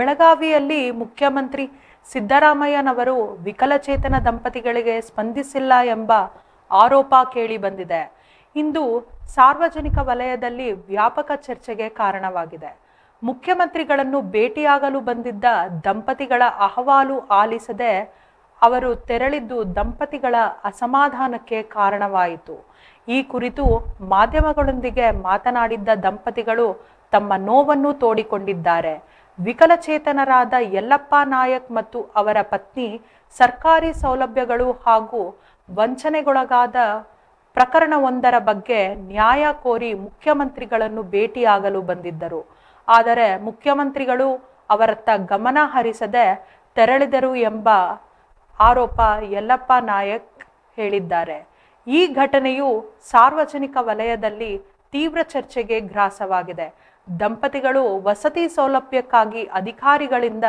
ಬೆಳಗಾವಿಯಲ್ಲಿ ಮುಖ್ಯಮಂತ್ರಿ ಸಿದ್ದರಾಮಯ್ಯನವರು ವಿಕಲಚೇತನ ದಂಪತಿಗಳಿಗೆ ಸ್ಪಂದಿಸಿಲ್ಲ ಎಂಬ ಆರೋಪ ಕೇಳಿ ಬಂದಿದೆ. ಇಂದು ಸಾರ್ವಜನಿಕ ವಲಯದಲ್ಲಿ ವ್ಯಾಪಕ ಚರ್ಚೆಗೆ ಕಾರಣವಾಗಿದೆ. ಮುಖ್ಯಮಂತ್ರಿಗಳನ್ನು ಭೇಟಿಯಾಗಲು ಬಂದಿದ್ದ ದಂಪತಿಗಳ ಅಹವಾಲು ಆಲಿಸದೆ ಅವರು ತೆರಳಿದ್ದು ದಂಪತಿಗಳ ಅಸಮಾಧಾನಕ್ಕೆ ಕಾರಣವಾಯಿತು. ಈ ಕುರಿತು ಮಾಧ್ಯಮಗಳೊಂದಿಗೆ ಮಾತನಾಡಿದ್ದ ದಂಪತಿಗಳು ತಮ್ಮ ನೋವನ್ನು ತೋಡಿಕೊಂಡಿದ್ದಾರೆ. ವಿಕಲಚೇತನರಾದ ಯಲ್ಲಪ್ಪ ನಾಯಕ್ ಮತ್ತು ಅವರ ಪತ್ನಿ, ಸರ್ಕಾರಿ ಸೌಲಭ್ಯಗಳು ಹಾಗೂ ವಂಚನೆಗೊಳಗಾದ ಪ್ರಕರಣವೊಂದರ ಬಗ್ಗೆ ನ್ಯಾಯ ಕೋರಿ ಮುಖ್ಯಮಂತ್ರಿಗಳನ್ನು ಭೇಟಿಯಾಗಲು ಬಂದಿದ್ದರು. ಆದರೆ ಮುಖ್ಯಮಂತ್ರಿಗಳು ಅವರತ್ತ ಗಮನ ಹರಿಸದೆ ತೆರಳಿದರು ಎಂಬ ಆರೋಪ ಯಲ್ಲಪ್ಪ ನಾಯಕ್ ಹೇಳಿದ್ದಾರೆ. ಈ ಘಟನೆಯು ಸಾರ್ವಜನಿಕ ವಲಯದಲ್ಲಿ ತೀವ್ರ ಚರ್ಚೆಗೆ ಗ್ರಾಸವಾಗಿದೆ. ದಂಪತಿಗಳು ವಸತಿ ಸೌಲಭ್ಯಕ್ಕಾಗಿ ಅಧಿಕಾರಿಗಳಿಂದ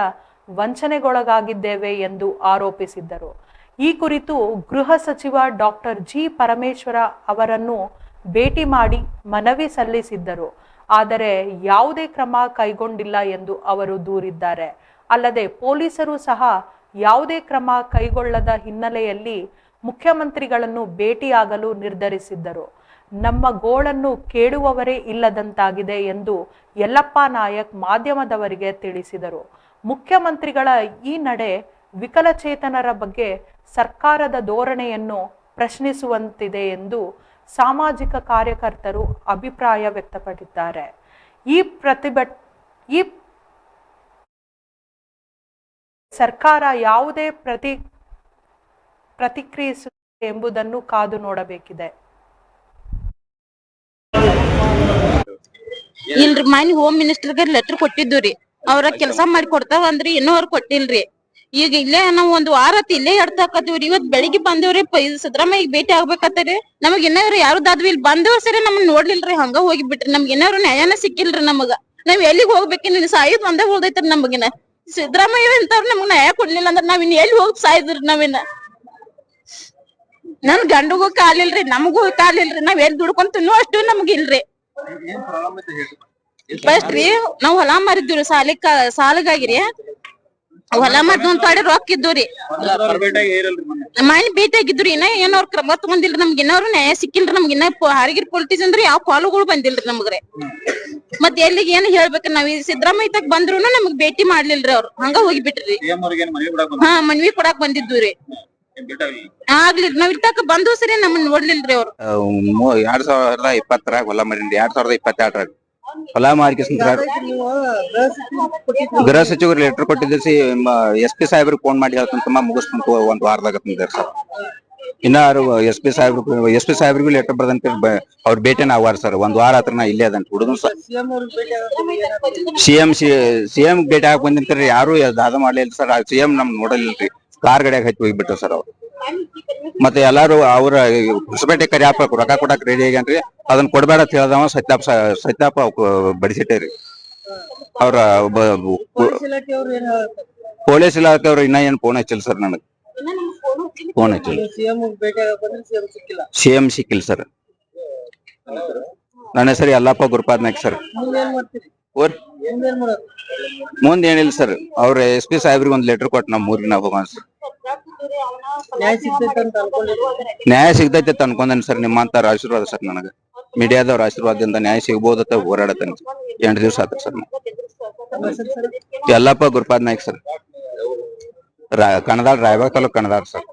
ವಂಚನೆಗೊಳಗಾಗಿದ್ದೇವೆ ಎಂದು ಆರೋಪಿಸಿದ್ದರು. ಈ ಕುರಿತು ಗೃಹ ಸಚಿವ ಡಾಕ್ಟರ್ ಜಿ ಪರಮೇಶ್ವರ ಅವರನ್ನು ಭೇಟಿ ಮಾಡಿ ಮನವಿ ಸಲ್ಲಿಸಿದ್ದರು. ಆದರೆ ಯಾವುದೇ ಕ್ರಮ ಕೈಗೊಂಡಿಲ್ಲ ಎಂದು ಅವರು ದೂರಿದ್ದಾರೆ. ಅಲ್ಲದೆ ಪೊಲೀಸರು ಸಹ ಯಾವುದೇ ಕ್ರಮ ಕೈಗೊಳ್ಳದ ಹಿನ್ನೆಲೆಯಲ್ಲಿ ಮುಖ್ಯಮಂತ್ರಿಗಳನ್ನು ಭೇಟಿಯಾಗಲು ನಿರ್ಧರಿಸಿದ್ದರು. ನಮ್ಮ ಗೋಳನ್ನು ಕೇಳುವವರೇ ಇಲ್ಲದಂತಾಗಿದೆ ಎಂದು ಯಲ್ಲಪ್ಪ ನಾಯಕ್ ಮಾಧ್ಯಮದವರಿಗೆ ತಿಳಿಸಿದರು. ಮುಖ್ಯಮಂತ್ರಿಗಳ ಈ ನಡೆ ವಿಕಲಚೇತನರ ಬಗ್ಗೆ ಸರ್ಕಾರದ ಧೋರಣೆಯನ್ನು ಪ್ರಶ್ನಿಸುವಂತಿದೆ ಎಂದು ಸಾಮಾಜಿಕ ಕಾರ್ಯಕರ್ತರು ಅಭಿಪ್ರಾಯ ವ್ಯಕ್ತಪಡಿದ್ದಾರೆ. ಈ ಪ್ರತಿಭಟ್, ಈ ಸರ್ಕಾರ ಯಾವುದೇ ಪ್ರತಿ ಪ್ರತಿಕ್ರಿಯಿಸುತ್ತೆ ಎಂಬುದನ್ನು ಕಾದು ನೋಡಬೇಕಿದೆ. ಇಲ್ರಿ ಮನಿ ಹೋಮ್ ಮಿನಿಸ್ಟರ್ಗೆ ಲೆಟರ್ ಕೊಟ್ಟಿದ್ದು ರೀ ಅವ್ರ ಕೆಲಸ ಮಾಡಿ ಕೊಡ್ತಾವ ಅಂದ್ರಿ ಇನ್ನೂ ಅವ್ರ ಕೊಟ್ಟಿಲ್ರಿ. ಈಗ ಇಲ್ಲೇ ನಾವ್ ಒಂದ್ ವಾರ ಇಲ್ಲೇ ಎಡ್ತಾಕತ್ತೀವ್ರಿ ಇವತ್ ಬೆಳಿಗ್ಗೆ ಬಂದೇವ್ರಿ ಸಿದ್ದರಾಮಯ್ಯ ಭೇಟಿ ಆಗ್ಬೇಕತ್ತರಿ. ನಮಗ್ ಇನ್ನಾರು ಯಾರು ದಾದ್ವಿ ಇಲ್ಲಿ ಬಂದೇವ್ ಸರಿ ನಮ್ಮನ್ನ ನೋಡ್ಲಿಲ್ರಿ ಹಂಗ ಹೋಗಿ ಬಿಟ್ರಿ ನಮ್ಗೆ ಇನ್ನಾರು ನ್ಯಾಯನ ಸಿಕ್ಕಿಲ್ರಿ ನಮಗ. ನಾವ್ ಎಲ್ಲಿಗ್ ಹೋಗ್ಬೇಕಿನ್ ಸಾಯದ್ ಒಂದೇ ಉಳ್ದೈತ್ರಿ ನಮಗಿನ ಸಿದ್ದರಾಮಯ್ಯ ಇಂತವ್ರ ನಮ್ಗೆ ನ್ಯಾಯ ಕೊಡ್ಲಿಲ್ಲ ಅಂದ್ರ ನಾವ್ ಇನ್ ಎಲ್ಲಿ ಹೋಗಿ ಸಾಯ್ದ್ರಿ ನಾವಿನ್ನ ನನ್ ಗಂಡಗೂ ಕಾಲಿಲ್ರಿ ನಮಗೂ ಕಾಲಿಲ್ರಿ. ನಾವ್ ಎಲ್ಲಿ ದುಡ್ಕೊಂಡ್ ತಿನ್ನೋ ಅಷ್ಟು ನಮಗಿಲ್ರಿ ಫಸ್ಟ್ ರೀ ನಾವ್ ಹೊಲ ಮಾರಿದ್ವಿ ಸಾಲಿಕ ಸಾಲಗಾಗಿರಿ. ಹೊಲ ಮಾರ್ದು ಅಂತ ಹೇಳಿ ರೊಕ್ಕ ಇದ್ದವ್ರಿ ಮನೆ ಭೇಟಿ ಆಗಿದ್ರಿ ಇನ್ನ ಏನೋ ಅವ್ರ ಕ್ರಮ ತಗೊಂಡಿಲ್ರಿ ನಮ್ಗೆ ಇನ್ನವ್ರು ನ್ಯಾಯ ಸಿಕ್ಕಿಲ್ರಿ ನಮ್ಗ ಇನ್ನ ಹಾರಿಗಿರ್ ಪೊಲಿಟೀಸ್ ಅಂದ್ರೆ ಯಾವ ಕಾಲುಗಳು ಬಂದಿಲ್ರಿ ನಮ್ಗ್ರಿ. ಮತ್ ಎಲ್ಲಿಗೆ ಏನ್ ಹೇಳ್ಬೇಕ ನಾವ್ ಈ ಸಿದ್ದರಾಮಯ್ಯ ತಕ್ ಬಂದ್ರುನು ನಮಗ್ ಭೇಟಿ ಮಾಡ್ಲಿಲ್ರಿ ಅವ್ರು. ಹಂಗ ಹೋಗಿ ಬಿಟ್ರಿ ಹಾ ಮನ್ವಿ ಕೊಡಾಕ್ ಬಂದಿದ್ದು ರೀ ಆಗ್ಲಿಲ್ರಿ ನಾವ್ ಇರ್ತಾಕ ಬಂದು ಸರಿ ನಮ್ಮನ್ನ ನೋಡ್ಲಿಲ್ರಿ ಅವ್ರು. ಎರಡ್ ಸಾವಿರದ ಇಪ್ಪತ್ತರಾಗ ಹೊಲ ಮಾರಿಂಡಿ ಎರಡ್ ಸಾವಿರದ ಇಪ್ಪತ್ತೆರಡರಾಗ. ಹೊಲ ಮಾರ್ಕಿಸಿದ್ರ ಗೃಹ ಸಚಿವರು ಲೆಟರ್ ಕೊಟ್ಟಿದ್ದ ಎಸ್ ಪಿ ಸಾಹೇಬ್ರಿಗೆ ಫೋನ್ ಮಾಡಿ ಹೇಳ್ತಂತ ಮುಗಿಸ್ಕೊಂತ ಒಂದ್ ವಾರದಾಗ ಸರ್. ಇನ್ನಾರು ಎಸ್ ಪಿ ಸಾಹೇಬ್ರು, ಎಸ್ ಪಿ ಸಾಹೇಬ್ರಿಗೂ ಲೆಟರ್ ಬರ್ದಂತ ಅವ್ರ ಭೇಟಿನ ಆವಾರ ಸರ್, ಒಂದ್ ವಾರ ಹತ್ರ ನಾ ಇಲ್ಲೇ ಅದಂತ ಹುಡುಗನ್ ಸಿಎಂ ಸಿಎಂ ಭೇಟಿ ಆಗಿ ಬಂದಿಂತ ಯಾರು ದಾದ ಮಾಡ್ಲಿಲ್ಲ ಸರ್ ಸಿಎಂ ನಮ್ ನೋಡಲಿಲ್ರಿ, ಕಾರ್ ಗಡಿಯಾಗ ಹತ್ತಿ ಹೋಗ್ಬಿಟ್ರು ಸರ್ ಅವ್ರು. ಮತ್ತೆ ಎಲ್ಲಾರು ಅವ್ರ ಹೊಸಪೇಟೆ ಕರಿ ಹಾಕ್ಬೇಕು ರೊಕ್ಕ ಕೊಡಕ್ ರೆಡಿ ಆಗ್ಯಾನ್ರಿ ಅದನ್ನ ಕೊಡ್ಬೇಡ ಅಂತ ಹೇಳ್ದವ ಸತ್ಯಾಪ ಸತ್ಯಾಪ ಬಡಿಸಿಟ್ಟೇರಿ ಅವ್ರ ಪೊಲೀಸ್ ಇಲಾಖೆಯವ್ರು ಇನ್ನ ಏನ್ ಫೋನ್ ಹಚ್ಚಿಲ್ಲ ಸರ್ ನನಗ್. ಫೋನ್ ಹಚ್ಚಿಲ್ಲ. ಸಿಎಂ ಸಿಕ್ಕಿಲ್ಲ. ಸರ್ ನನ್ನ ಹೆಸರು ಯಲ್ಲಪ್ಪ ಗುರುಪಾದ್ ನಾಯ್ಕ ಸರ್ ಮುಂದ್ ಏನಿಲ್ಲ ಸರ್ ಅವ್ರ ಎಸ್ ಪಿ ಸಾಹೇಬ್ರಿಗೆ ಒಂದ್ ಲೆಟರ್ ಕೊಟ್ಟು ನಮ್ಮ ಊರಿಗೆ ನಾವು ಹೋಗೋಣ ಸರ್ ನ್ಯಾಯ ಸಿಗ್ತೈತೆ ಅಂತ ಅನ್ಕೊಂಡೇನೆ ಸರ್ ನಿಮ್ಮಂತ ಆಶೀರ್ವಾದ ಸರ್ ನನಗ. ಮೀಡಿಯಾದವ್ರ ಆಶೀರ್ವಾದದಿಂದ ನ್ಯಾಯ ಸಿಗ್ಬೋದತ್ತ ಹೋರಾಡತ್ತೇನೆ ಎಂಟು ದಿವಸ ಆತ sir Yallappa Gurupad Naik sir. Kanadal Raybag taluk Kanadal sir.